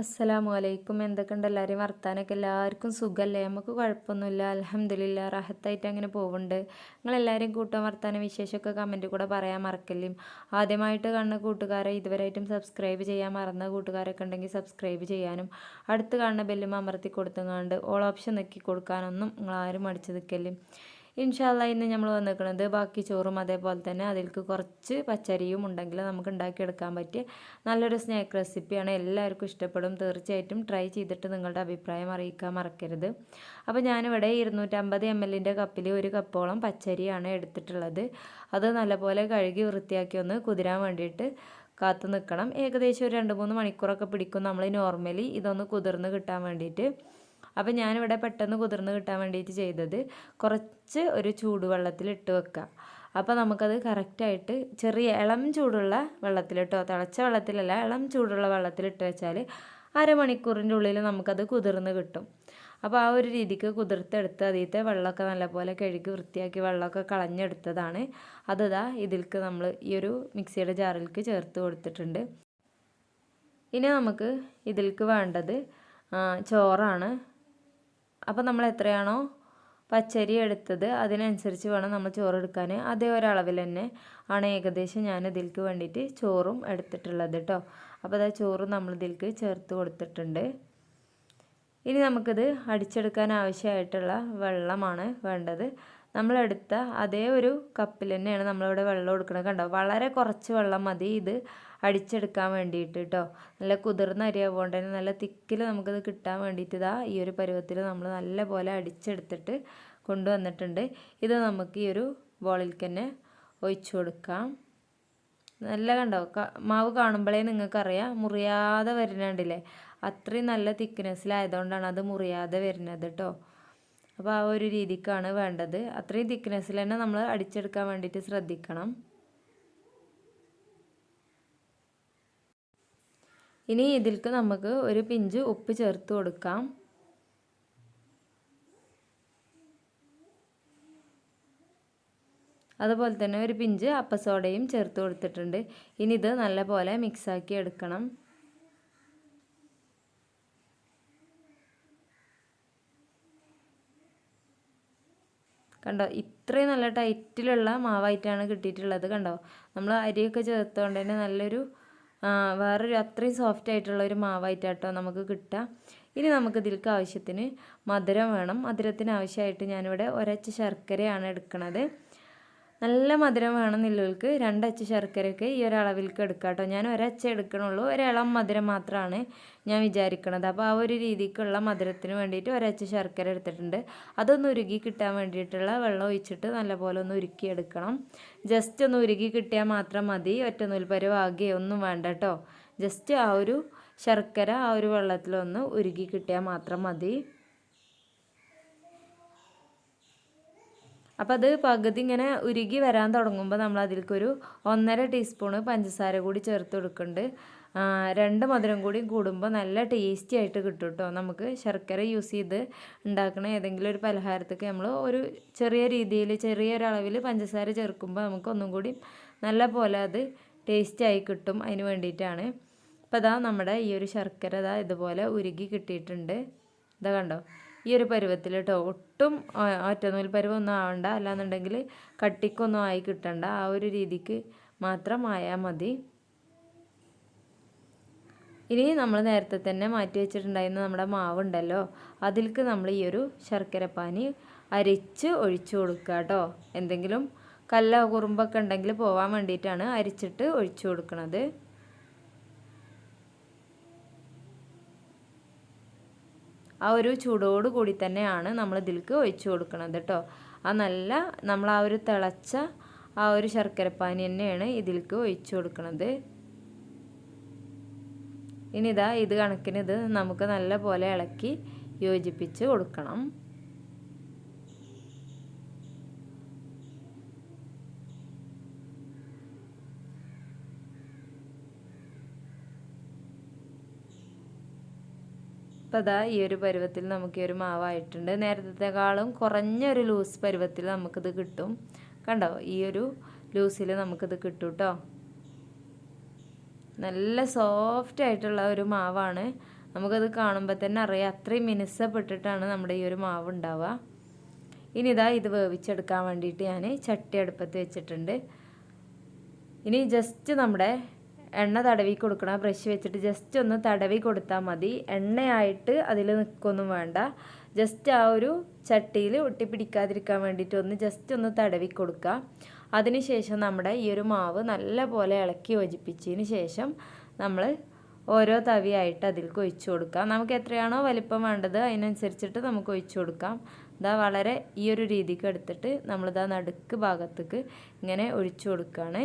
അസ്സലാമു അലൈക്കും എന്തൊക്കെയുണ്ട്? എല്ലാവരെയും വർത്താനൊക്കെ? എല്ലാവർക്കും സുഖമല്ലേ നമുക്ക് കുഴപ്പമൊന്നുമില്ല. അലഹമ്മദില്ല റാഹത്തായിട്ട് അങ്ങനെ പോകുന്നുണ്ട് നിങ്ങളെല്ലാവരും കൂട്ടം വർത്താന വിശേഷമൊക്കെ കമന്റ് കൂടെ പറയാൻ മറക്കല്ലേ? ആദ്യമായിട്ട് കാണുന്ന കൂട്ടുകാരെ ഇതുവരെയായിട്ടും സബ്സ്ക്രൈബ് ചെയ്യാൻ മറന്ന കൂട്ടുകാരൊക്കെ ഉണ്ടെങ്കിൽ സബ്സ്ക്രൈബ് ചെയ്യാനും അടുത്ത് കാണുന്ന ബെല്ലും അമർത്തി കൊടുത്തുങ്ങാണ്ട് ഓൾ ഓപ്ഷൻ നെക്കി കൊടുക്കാനൊന്നും നിങ്ങളാരും മടിച്ചു നിൽക്കല്ലേ? ഇൻഷാല്ല ഇന്ന് നമ്മൾ വന്നിരിക്കുന്നത് ബാക്കി ചോറും അതേപോലെ തന്നെ അതിൽക്ക് കുറച്ച് പച്ചരിയും ഉണ്ടെങ്കിൽ നമുക്ക് ഉണ്ടാക്കിയെടുക്കാൻ പറ്റിയ നല്ലൊരു സ്നാക്ക് റെസിപ്പിയാണ്. എല്ലാവർക്കും ഇഷ്ടപ്പെടും. തീർച്ചയായിട്ടും ട്രൈ ചെയ്തിട്ട് നിങ്ങളുടെ അഭിപ്രായം അറിയിക്കാൻ മറക്കരുത്. അപ്പോൾ ഞാനിവിടെ ഇരുന്നൂറ്റമ്പത് എം എല്ലിന്റെ കപ്പിൽ ഒരു കപ്പോളം പച്ചരിയാണ് എടുത്തിട്ടുള്ളത്. അത് നല്ലപോലെ കഴുകി വൃത്തിയാക്കി ഒന്ന് കുതിരാൻ വേണ്ടിയിട്ട് കാത്തു നിൽക്കണം. ഏകദേശം ഒരു രണ്ട് മൂന്ന് മണിക്കൂറൊക്കെ പിടിക്കും നമ്മൾ നോർമലി ഇതൊന്ന് കുതിർന്ന് കിട്ടാൻ വേണ്ടിയിട്ട്. അപ്പോൾ ഞാനിവിടെ പെട്ടെന്ന് കുതിർന്ന് കിട്ടാൻ വേണ്ടിയിട്ട് ചെയ്തത് കുറച്ച് ഒരു ചൂടുവെള്ളത്തിൽ ഇട്ട് വെക്കുക അപ്പോൾ നമുക്കത് കറക്റ്റായിട്ട് ചെറിയ ഇളം ചൂടുള്ള വെള്ളത്തിലിട്ടോ തിളച്ച വെള്ളത്തിലല്ല ഇളം ചൂടുള്ള വെള്ളത്തിലിട്ട് വെച്ചാൽ അരമണിക്കൂറിന്റെ ഉള്ളിൽ നമുക്കത് കുതിർന്ന് കിട്ടും. അപ്പോൾ ആ ഒരു രീതിക്ക് കുതിർത്തെടുത്ത് അതിലത്തെ വെള്ളമൊക്കെ നല്ലപോലെ കഴുകി വൃത്തിയാക്കി വെള്ളമൊക്കെ കളഞ്ഞെടുത്തതാണ്. അതിതാ ഇതിൽക്ക് നമ്മൾ ഈ ഒരു മിക്സിയുടെ ജാറിലേക്ക് ചേർത്ത് കൊടുത്തിട്ടുണ്ട്. ഇനി നമുക്ക് ഇതിൽക്ക് വേണ്ടത് ചോറാണ്. അപ്പോൾ നമ്മൾ എത്രയാണോ പച്ചരി എടുത്തത് അതിനനുസരിച്ച് വേണം നമ്മൾ ചോറ് എടുക്കാൻ അതേ ഒരളവിൽ തന്നെ ആണ് ഏകദേശം ഞാൻ ഇതിൽക്ക് വേണ്ടിയിട്ട് ചോറും എടുത്തിട്ടുള്ളത് കേട്ടോ അപ്പോൾ അതാ ചോറ് നമ്മൾ ഇതിൽക്ക് ചേർത്ത് കൊടുത്തിട്ടുണ്ട്. ഇനി നമുക്കിത് അടിച്ചെടുക്കാൻ ആവശ്യമായിട്ടുള്ള വെള്ളമാണ് വേണ്ടത്. നമ്മളെടുത്ത അതേ ഒരു കപ്പിൽ തന്നെയാണ് നമ്മളിവിടെ വെള്ളം കൊടുക്കുന്നത് കണ്ടോ? വളരെ കുറച്ച് വെള്ളം മതി ഇത് അടിച്ചെടുക്കാൻ വേണ്ടിയിട്ട് കേട്ടോ നല്ല കുതിർന്ന അരി ആവുകൊണ്ട് തന്നെ നല്ല തിക്കിൽ നമുക്കത് കിട്ടാൻ വേണ്ടിയിട്ട് ഇതാ ഈ ഒരു പരുവത്തിൽ നമ്മൾ നല്ല പോലെ അടിച്ചെടുത്തിട്ട് കൊണ്ടുവന്നിട്ടുണ്ട്. ഇത് നമുക്ക് ഈ ഒരു ബോളിൽ തന്നെ ഒഴിച്ചു കൊടുക്കാം. നല്ല കണ്ടോ? മാവ് കാണുമ്പോഴേ നിങ്ങൾക്കറിയാം മുറിയാതെ വരുന്നുണ്ടല്ലേ അത്രയും നല്ല തിക്നെസ്സിലായതുകൊണ്ടാണ് അത് മുറിയാതെ വരുന്നത് കേട്ടോ അപ്പോൾ ആ ഒരു രീതിക്കാണ് വേണ്ടത്. അത്രയും തിക്നെസ്സിൽ തന്നെ നമ്മൾ അടിച്ചെടുക്കാൻ വേണ്ടിയിട്ട് ശ്രദ്ധിക്കണം. ഇനി ഇതിൽക്ക് നമുക്ക് ഒരു പിഞ്ച് ഉപ്പ് ചേർത്ത് കൊടുക്കാം. അതുപോലെ തന്നെ ഒരു പിഞ്ച് അപ്പസോഡയും ചേർത്ത് കൊടുത്തിട്ടുണ്ട്. ഇനി ഇത് നല്ലപോലെ മിക്സാക്കി എടുക്കണം. കണ്ടോ? ഇത്രയും നല്ല ടൈറ്റിലുള്ള മാവായിട്ടാണ് കിട്ടിയിട്ടുള്ളത് കണ്ടോ? നമ്മൾ അരിയൊക്കെ ചേർത്തുകൊണ്ട് തന്നെ നല്ലൊരു വേറൊരു അത്രയും സോഫ്റ്റ് ആയിട്ടുള്ള ഒരു മാവായിട്ടാട്ടോ നമുക്ക് കിട്ടുക. ഇനി നമുക്ക് ഇതിൽക്ക് ആവശ്യത്തിന് മധുരം വേണം. മധുരത്തിന് ആവശ്യമായിട്ട് ഞാനിവിടെ ഒരച്ച് ശർക്കരയാണ് എടുക്കുന്നത് നല്ല മധുരം വേണമെന്നുള്ളവർക്ക് രണ്ടച്ച് ശർക്കരയൊക്കെ ഈ ഒരളവിലേക്ക് എടുക്കാം കേട്ടോ. ഞാൻ ഒരച്ച എടുക്കണുള്ളൂ. ഒരിളം മധുരം മാത്രമാണ് ഞാൻ വിചാരിക്കണത്. അപ്പോൾ ആ ഒരു രീതിക്കുള്ള മധുരത്തിന് വേണ്ടിയിട്ട് ഒരച്ച് ശർക്കര എടുത്തിട്ടുണ്ട്. അതൊന്ന് ഉരുകി കിട്ടാൻ വേണ്ടിയിട്ടുള്ള വെള്ളം ഒഴിച്ചിട്ട് നല്ലപോലെ ഒന്ന് ഉരുക്കിയെടുക്കണം ജസ്റ്റ് ഒന്ന് ഉരുകി കിട്ടിയാൽ മാത്രം മതി. ഒറ്റ നൂൽപ്പരുവാകുകയോ ഒന്നും വേണ്ട കേട്ടോ. ജസ്റ്റ് ആ ഒരു ശർക്കര ആ ഒരു വെള്ളത്തിലൊന്ന് ഉരുകി കിട്ടിയാൽ മാത്രം മതി. അപ്പോൾ അത് പകുതി ഇങ്ങനെ ഉരുകി വരാൻ തുടങ്ങുമ്പോൾ നമ്മൾ അതിലേക്കൊരു ഒന്നര ടീസ്പൂണ് പഞ്ചസാര കൂടി ചേർത്ത് കൊടുക്കുന്നുണ്ട് രണ്ട് മധുരം കൂടി കൂടുമ്പോൾ നല്ല ടേസ്റ്റി ആയിട്ട് കിട്ടും കേട്ടോ നമുക്ക് ശർക്കര യൂസ് ചെയ്ത് ഉണ്ടാക്കുന്ന ഏതെങ്കിലും ഒരു പലഹാരത്തേക്ക് നമ്മൾ ഒരു ചെറിയ രീതിയിൽ ചെറിയൊരളവിൽ പഞ്ചസാര ചേർക്കുമ്പോൾ നമുക്ക് ഒന്നും കൂടി നല്ല പോലെ അത് ടേസ്റ്റി ആയി കിട്ടും അതിന് വേണ്ടിയിട്ടാണ്. അപ്പോൾ അതാ നമ്മുടെ ഈ ഒരു ശർക്കര ഇതാ ഇതുപോലെ ഉരുകി കിട്ടിയിട്ടുണ്ട്. ഇതാ കണ്ടോ? ഈ ഒരു പരുവത്തിൽ കേട്ടോ ഒട്ടും ഒറ്റനൂൽ പരുവൊന്നും ആവണ്ട. അല്ലാന്നുണ്ടെങ്കിൽ കട്ടിക്കൊന്നും ആയി കിട്ടണ്ട. ആ ഒരു രീതിക്ക് മാത്രം ആയാൽ മതി. ഇനി നമ്മൾ നേരത്തെ തന്നെ മാറ്റി വെച്ചിട്ടുണ്ടായിരുന്ന നമ്മുടെ മാവുണ്ടല്ലോ അതിലേക്ക് നമ്മൾ ഈ ഒരു ശർക്കരപ്പാനി അരിച്ച് ഒഴിച്ചു കൊടുക്കുക കേട്ടോ. എന്തെങ്കിലും കല്ല കുറുമ്പൊക്കെ ഉണ്ടെങ്കിൽ പോവാൻ വേണ്ടിയിട്ടാണ് അരിച്ചിട്ട് ഒഴിച്ചു കൊടുക്കുന്നത് ആ ഒരു ചൂടോട് കൂടി തന്നെയാണ് നമ്മൾ ഇതിലേക്ക് ഒഴിച്ചു കൊടുക്കുന്നത് കേട്ടോ ആ നല്ല നമ്മൾ ആ ഒരു തിളച്ച ആ ഒരു ശർക്കരപ്പാനി തന്നെയാണ് ഇതിലേക്ക് ഒഴിച്ചു കൊടുക്കുന്നത് ഇനി ഇതാ ഇത് കണക്കിന് ഇത് നമുക്ക് നല്ല പോലെ ഇളക്കി യോജിപ്പിച്ച് കൊടുക്കണം. അപ്പോൾ അതാ ഈ ഒരു പരുവത്തിൽ നമുക്ക് ഈ ഒരു മാവായിട്ടുണ്ട്. നേരത്തെക്കാളും കുറഞ്ഞൊരു ലൂസ് പരുവത്തിൽ നമുക്കിത് കിട്ടും. കണ്ടോ? ഈ ഒരു ലൂസിൽ നമുക്കിത് കിട്ടും കേട്ടോ നല്ല സോഫ്റ്റ് ആയിട്ടുള്ള ഒരു മാവാണ്. നമുക്കത് കാണുമ്പോൾ തന്നെ അറിയാം. അത്രയും മിനുസപ്പെട്ടിട്ടാണ് നമ്മുടെ ഈ ഒരു മാവ് ഉണ്ടാവുക ഇനി ഇതാ ഇത് വേവിച്ചെടുക്കാൻ വേണ്ടിയിട്ട് ഞാൻ ചട്ടി അടുപ്പത്ത് വെച്ചിട്ടുണ്ട്. ഇനി ജസ്റ്റ് നമ്മുടെ എണ്ണ തടവി കൊടുക്കണം. ബ്രഷ് വെച്ചിട്ട് ജസ്റ്റ് ഒന്ന് തടവി കൊടുത്താൽ മതി. എണ്ണയായിട്ട് അതിൽ നിൽക്കൊന്നും വേണ്ട. ജസ്റ്റ് ആ ഒരു ചട്ടിയിൽ ഒട്ടിപ്പിടിക്കാതിരിക്കാൻ വേണ്ടിയിട്ട് ഒന്ന് ജസ്റ്റ് ഒന്ന് തടവി കൊടുക്കുക. അതിനുശേഷം നമ്മുടെ ഈ ഒരു മാവ് നല്ല പോലെ ഇളക്കി യോജിപ്പിച്ചതിന് ശേഷം നമ്മൾ ഓരോ തവിയായിട്ട് അതിലേക്ക് ഒഴിച്ചു കൊടുക്കാം നമുക്ക് എത്രയാണോ വലിപ്പം വേണ്ടത് അതിനനുസരിച്ചിട്ട് നമുക്ക് ഒഴിച്ചു കൊടുക്കാം. ഇതാ വളരെ ഈ ഒരു രീതിക്ക് എടുത്തിട്ട് നമ്മളിതാ നടുക്ക് ഭാഗത്തേക്ക് ഇങ്ങനെ ഒഴിച്ചു കൊടുക്കുകയാണ്.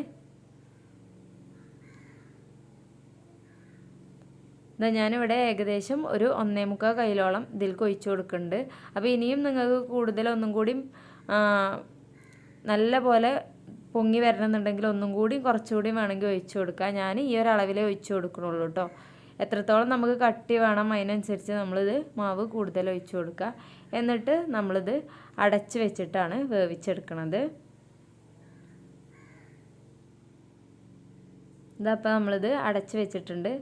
ഇതാ ഞാനിവിടെ ഏകദേശം ഒരു ഒന്നേ മുക്കാൽ കയ്യിലോളം ഇതിൽ ഒഴിച്ചു കൊടുക്കുന്നുണ്ട്. അപ്പോൾ ഇനിയും നിങ്ങൾക്ക് കൂടുതൽ ഒന്നും കൂടി നല്ല പോലെ പൊങ്ങി വരണമെന്നുണ്ടെങ്കിൽ ഒന്നും കൂടി കുറച്ചുകൂടി വേണമെങ്കിൽ ഒഴിച്ചു കൊടുക്കുക ഞാൻ ഈ ഒരു അളവിലേ ഒഴിച്ചു കൊടുക്കണുള്ളൂ കേട്ടോ. എത്രത്തോളം നമുക്ക് കട്ടി വേണം അതിനനുസരിച്ച് നമ്മളിത് മാവ് കൂടുതൽ ഒഴിച്ചു കൊടുക്കുക. എന്നിട്ട് നമ്മളിത് അടച്ച് വെച്ചിട്ടാണ് വേവിച്ചെടുക്കണത്. ഇതപ്പോൾ നമ്മളിത് അടച്ച് വെച്ചിട്ടുണ്ട്.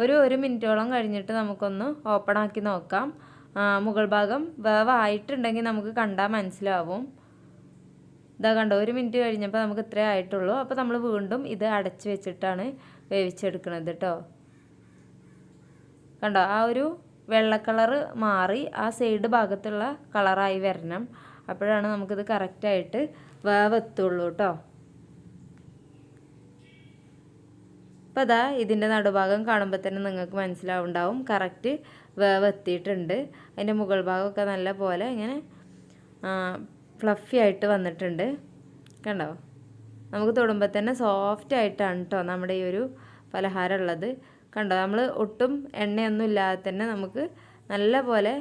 ഒരു ഒരു മിനിറ്റോളം കഴിഞ്ഞിട്ട് നമുക്കൊന്ന് ഓപ്പൺ ആക്കി നോക്കാം. മുകൾ ഭാഗം വേവ് വേവായിട്ടുണ്ടെങ്കിൽ നമുക്ക് കണ്ടാൽ മനസ്സിലാവും. ഇതാ കണ്ടോ ഒരു മിനിറ്റ് കഴിഞ്ഞപ്പോൾ നമുക്ക് ഇത്രേ ആയിട്ടുള്ളൂ. അപ്പോൾ നമ്മൾ വീണ്ടും ഇത് അടച്ച് വെച്ചിട്ടാണ് വേവിച്ചെടുക്കുന്നത് കേട്ടോ കണ്ടോ ആ ഒരു വെള്ള കളറ് മാറി ആ സൈഡ് ഭാഗത്തുള്ള കളറായി വരണം. അപ്പോഴാണ് നമുക്കിത് കറക്റ്റായിട്ട് വേവെത്തുള്ളൂ കേട്ടോ അപ്പോൾ അതാ ഇതിന്റെ നടുഭാഗം കാണുമ്പോൾ തന്നെ നിങ്ങൾക്ക് മനസ്സിലാവുണ്ടാവും. കറക്റ്റ് വേവ് എത്തിയിട്ടുണ്ട്. അതിന്റെ മുകൾ ഭാഗമൊക്കെ നല്ല പോലെ ഇങ്ങനെ ഫ്ലഫി ആയിട്ട് വന്നിട്ടുണ്ട്. കണ്ടോ? നമുക്ക് തൊടുമ്പോൾ തന്നെ സോഫ്റ്റ് ആയിട്ടാണ് കേട്ടോ നമ്മുടെ ഈ ഒരു പലഹാരം ഉള്ളത്. കണ്ടോ? നമ്മൾ ഒട്ടും എണ്ണയൊന്നും ഇല്ലാതെ തന്നെ നമുക്ക് നല്ല പോലെ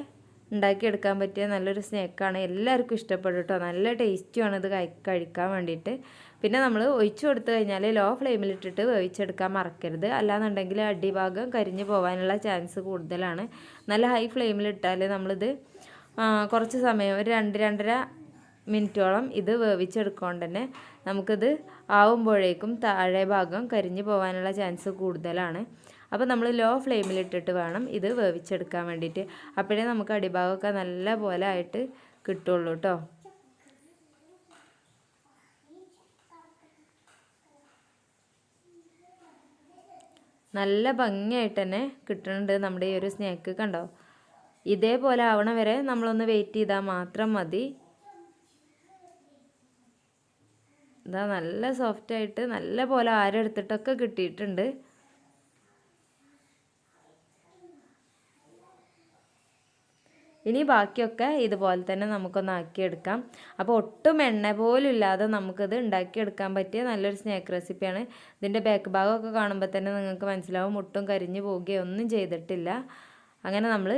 ഉണ്ടാക്കിയെടുക്കാൻ പറ്റിയ നല്ലൊരു സ്നാക്കാണ്. എല്ലാവർക്കും ഇഷ്ടപ്പെടും നല്ല ടേസ്റ്റുമാണ് ഇത് കഴിക്കാൻ വേണ്ടിയിട്ട്. പിന്നെ നമ്മൾ ഒഴിച്ചു കൊടുത്തു കഴിഞ്ഞാൽ ലോ ഫ്ലെയിമിലിട്ടിട്ട് വേവിച്ചെടുക്കാൻ മറക്കരുത്. അല്ലാന്നുണ്ടെങ്കിൽ അടിഭാഗം കരിഞ്ഞു പോകാനുള്ള ചാൻസ് കൂടുതലാണ്. നല്ല ഹൈ ഫ്ലെയിമിലിട്ടാൽ നമ്മളിത് കുറച്ച് സമയം ഒരു രണ്ട് രണ്ടര മിനിറ്റോളം ഇത് വേവിച്ചെടുക്കൊണ്ട് തന്നെ നമുക്കിത് ആവുമ്പോഴേക്കും താഴെ ഭാഗം കരിഞ്ഞു പോകാനുള്ള ചാൻസ് കൂടുതലാണ്. അപ്പോൾ നമ്മൾ ലോ ഫ്ലെയിമിലിട്ടിട്ട് വേണം ഇത് വേവിച്ചെടുക്കാൻ വേണ്ടിയിട്ട്. അപ്പോഴേ നമുക്ക് അടിഭാഗമൊക്കെ നല്ല പോലെ ആയിട്ട് കിട്ടുള്ളൂ കേട്ടോ. നല്ല ഭംഗിയായിട്ട് തന്നെ കിട്ടുന്നുണ്ട് നമ്മുടെ ഈ ഒരു സ്നാക്ക് കണ്ടോ? ഇതേപോലെ ആവണ വരെ നമ്മളൊന്ന് വെയിറ്റ് ചെയ്താൽ മാത്രം മതി. ഇതാ നല്ല സോഫ്റ്റായിട്ട് നല്ല പോലെ ആരെടുത്തിട്ടൊക്കെ കിട്ടിയിട്ടുണ്ട്. ഇനി ബാക്കിയൊക്കെ ഇതുപോലെ തന്നെ നമുക്കൊന്ന് ആക്കിയെടുക്കാം. അപ്പോൾ ഒട്ടും എണ്ണ പോലും ഇല്ലാതെ നമുക്കിത് ഉണ്ടാക്കിയെടുക്കാൻ പറ്റിയ നല്ലൊരു സ്നാക്ക് റെസിപ്പിയാണ് ഇതിന്റെ ബാക്ക് ഭാഗമൊക്കെ കാണുമ്പോൾ തന്നെ നിങ്ങൾക്ക് മനസ്സിലാവും ഒട്ടും കരിഞ്ഞു പോവുകയോ ഒന്നും ചെയ്തിട്ടില്ല. അങ്ങനെ നമ്മൾ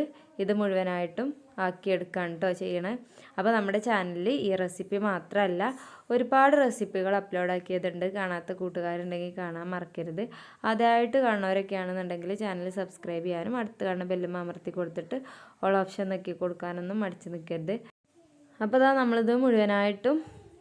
ഇത് മുഴുവനായിട്ടും ആക്കിയെടുക്കാൻ കേട്ടോ ചെയ്യണേ. അപ്പോൾ നമ്മുടെ ചാനലിൽ ഈ റെസിപ്പി മാത്രമല്ല ഒരുപാട് റെസിപ്പികൾ അപ്ലോഡ് ആക്കിയതുണ്ട്. കാണാത്ത കൂട്ടുകാരുണ്ടെങ്കിൽ കാണാൻ മറക്കരുത്. ആദ്യമായിട്ട് കാണുന്നവരൊക്കെയാണെന്നുണ്ടെങ്കിൽ ചാനൽ സബ്സ്ക്രൈബ് ചെയ്യാനും അടുത്ത് കാണുന്ന ബെല്ലും അമർത്തി കൊടുത്തിട്ട് ഓൾ ഓപ്ഷൻ നോക്കി കൊടുക്കാനൊന്നും മടിച്ച് നിൽക്കരുത് അപ്പോൾ അതാ നമ്മളിത് മുഴുവനായിട്ടും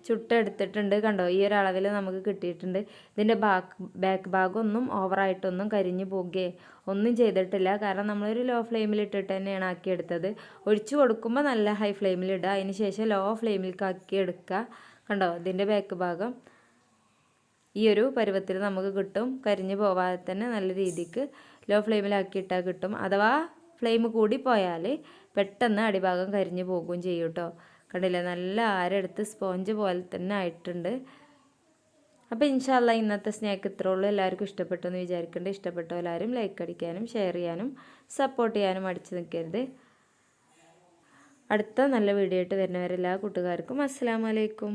ചുട്ടെടുത്തിട്ടുണ്ട് കണ്ടോ? ഈ ഒരു അളവിൽ നമുക്ക് കിട്ടിയിട്ടുണ്ട്. ഇതിന്റെ ബാക്ക് ബാക്ക് ഭാഗമൊന്നും ഓവറായിട്ടൊന്നും കരിഞ്ഞു പോകുകയെ ഒന്നും ചെയ്തിട്ടില്ല. കാരണം നമ്മളൊരു ലോ ഫ്ലെയിമിൽ ഇട്ടിട്ട് തന്നെയാണ് ആക്കിയെടുത്തത്. ഒഴിച്ചു കൊടുക്കുമ്പോൾ നല്ല ഹൈ ഫ്ലെയിമിൽ ഇടുക. അതിന് ശേഷം ലോ ഫ്ലെയിമിലേക്ക് ആക്കി എടുക്കുക. കണ്ടോ? ഇതിന്റെ ബാക്ക് ഭാഗം ഈ ഒരു പരുവത്തിൽ നമുക്ക് കിട്ടും. കരിഞ്ഞു പോവാതെ തന്നെ നല്ല രീതിക്ക് ലോ ഫ്ലെയിമിലാക്കിയിട്ടാൽ കിട്ടും. അഥവാ ഫ്ലെയിം കൂടി പോയാൽ പെട്ടെന്ന് അടിഭാഗം കരിഞ്ഞു പോകുകയും ചെയ്യും കേട്ടോ കണ്ടില്ലേ? നല്ല ആരെടുത്ത് സ്പോഞ്ച് പോലെ തന്നെ ആയിട്ടുണ്ട്. അപ്പോൾ ഇൻഷാല്ല ഇന്നത്തെ സ്നാക്ക് ഇത്രേ ഉള്ളൂ. എല്ലാവർക്കും ഇഷ്ടപ്പെട്ടു എന്ന് ഇഷ്ടപ്പെട്ട ഇഷ്ടപ്പെട്ടു എല്ലാവരും ലൈക്ക് അടിക്കാനും ഷെയർ ചെയ്യാനും സപ്പോർട്ട് ചെയ്യാനും അടിച്ചു നിൽക്കരുത് അടുത്ത നല്ല വീഡിയോ ആയിട്ട് വരുന്നവരെല്ലാ കൂട്ടുകാർക്കും അസ്സാം വലൈക്കും